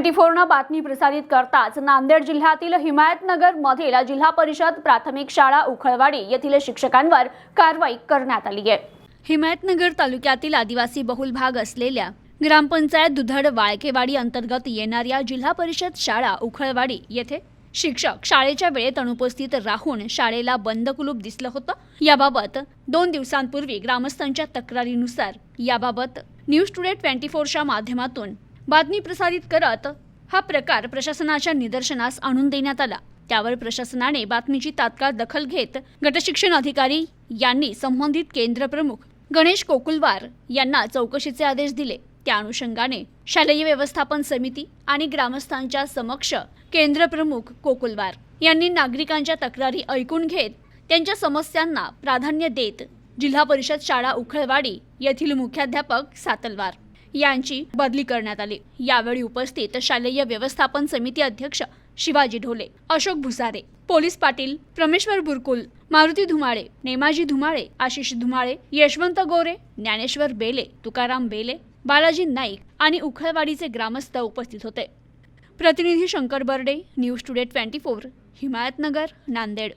Twenty फोरनं बातमी प्रसारित करताच नांदेड जिल्ह्यातील हिमायतनगर मधील जिल्हा परिषद प्राथमिक शाळा उखळवाडी येथील शिक्षकांवर कारवाई करण्यात आली आहे. हिमायतनगर तालुक्यातील आदिवासी बहुल भाग असलेल्या ग्रामपंचायत दुधड वाळकेवाडी अंतर्गत येणाऱ्या जिल्हा परिषद शाळा उखळवाडी येथे शिक्षक शाळेच्या वेळेत अनुपस्थित राहून शाळेला बंद कुलूप दिसलं होतं. याबाबत दोन दिवसांपूर्वी ग्रामस्थांच्या तक्रारीनुसार याबाबत न्यूज टुडे ट्वेंटी फोरच्या माध्यमातून बातमी प्रसारित करत हा प्रकार प्रशासनाच्या निदर्शनास आणून देण्यात आला. त्यावर प्रशासनाने बातमीची तात्काळ दखल घेत गटशिक्षण अधिकारी यांनी संबंधित केंद्र प्रमुख गणेश कोकुलवार यांना चौकशीचे आदेश दिले. त्या अनुषंगाने शालेय व्यवस्थापन समिती आणि ग्रामस्थांच्या समक्ष केंद्र प्रमुख कोकुलवार यांनी नागरिकांच्या तक्रारी ऐकून घेत त्यांच्या समस्यांना प्राधान्य देत जिल्हा परिषद शाळा उखळवाडी येथील मुख्याध्यापक सातलवार यांची बदली करण्यात आली. यावेळी उपस्थित शालेय व्यवस्थापन समिती अध्यक्ष शिवाजी ढोले अशोक भुसारे पोलीस पाटील प्रमेश्वर बुरकुल मारुती धुमाळे नेमाजी धुमाळे आशिष धुमाळे यशवंत गोरे ज्ञानेश्वर बेले तुकाराम बेले बालाजी नाईक आणि उखळवाडीचे ग्रामस्थ उपस्थित होते. प्रतिनिधी Shankar Barde news today twenty four Himayatnagar Nanded.